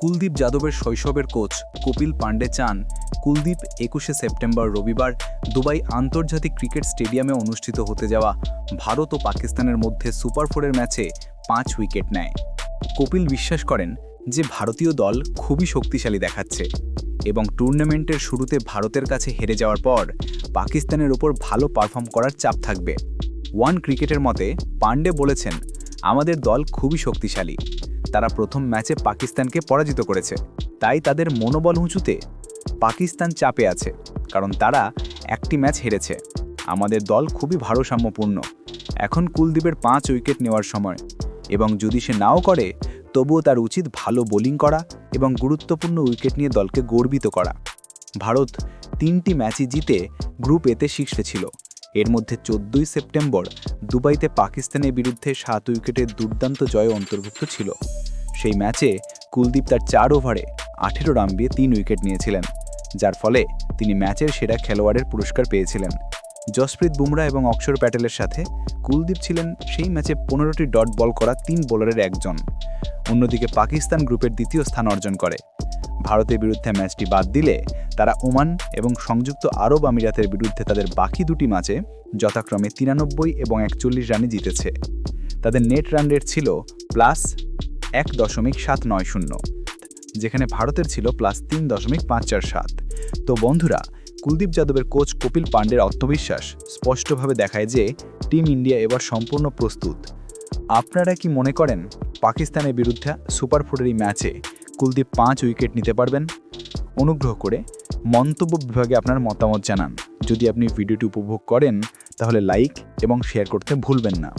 কুলদীপ যাদবের শৈশবের কোচ কপিল পান্ডে চান কুলদীপ একুশে সেপ্টেম্বর রবিবার দুবাই আন্তর্জাতিক ক্রিকেট স্টেডিয়ামে অনুষ্ঠিত হতে যাওয়া ভারত ও পাকিস্তানের মধ্যে সুপার ফোরের ম্যাচে পাঁচ উইকেট নেয়। কপিল বিশ্বাস করেন যে ভারতীয় দল খুবই শক্তিশালী দেখাচ্ছে এবং টুর্নামেন্টের শুরুতে ভারতের কাছে হেরে যাওয়ার পর পাকিস্তানের ওপর ভালো পারফর্ম করার চাপ থাকবে। ওয়ান ক্রিকেটের মতে পান্ডে বলেছেন, আমাদের দল খুবই শক্তিশালী। তারা প্রথম ম্যাচে পাকিস্তানকে পরাজিত করেছে। তাই তাদের মনোবল উঁচুতে পাকিস্তান চাপে আছে, কারণ তারা একটি ম্যাচ হেরেছে। আমাদের দল খুবই ভারসাম্যপূর্ণ। এখন কুলদীপের পাঁচ উইকেট নেওয়ার সময়। এবং যদি সে নাও করে, তবুও তার উচিত ভালো বোলিং করা এবং গুরুত্বপূর্ণ উইকেট নিয়ে দলকে গর্বিত করা। ভারত তিনটি ম্যাচই জিতে গ্রুপ এতে শীর্ষে ছিল। এর মধ্যে চোদ্দই সেপ্টেম্বর দুবাইতে পাকিস্তানের বিরুদ্ধে সাত উইকেটের দুর্দান্ত জয় অন্তর্ভুক্ত ছিল। সেই ম্যাচে কুলদীপ তার চার ওভারে আঠেরো রান দিয়ে তিন উইকেট নিয়েছিলেন, যার ফলে তিনি ম্যাচের সেরা খেলোয়াড়ের পুরস্কার পেয়েছিলেন। জসপ্রীত বুমরা এবং অক্ষর প্যাটেলের সাথে কুলদীপ ছিলেন সেই ম্যাচে পনেরোটি ডট বল করা তিন বোলারের একজন। অন্যদিকে পাকিস্তান গ্রুপের দ্বিতীয় স্থান অর্জন করে। ভারতের বিরুদ্ধে ম্যাচটি বাদ দিলে তারা ওমান এবং সংযুক্ত আরব আমিরাতের বিরুদ্ধে তাদের বাকি দুটি ম্যাচে যথাক্রমে তিরানব্বই এবং একচল্লিশ রানে জিতেছে। তাদের নেট রান রেট ছিল প্লাস এক দশমিক সাত নয় শূন্য, যেখানে ভারতের ছিল প্লাস তিন দশমিক পাঁচ চার সাত। তো বন্ধুরা, কুলদীপ যাদবের কোচ কপিল পান্ডের আত্মবিশ্বাস স্পষ্টভাবে দেখায় যে টিম ইন্ডিয়া এবার সম্পূর্ণ প্রস্তুত। আপনারা কি মনে করেন, পাকিস্তানের বিরুদ্ধে সুপার ফোরের ম্যাচে কুলদীপ পাঁচ উইকেট নিতে পারবেন। অনুগ্রহ করে মন্তব্য বিভাগে আপনার মতামত জানান। যদি আপনি ভিডিওটি উপভোগ করেন, তাহলে লাইক এবং শেয়ার করতে ভুলবেন না।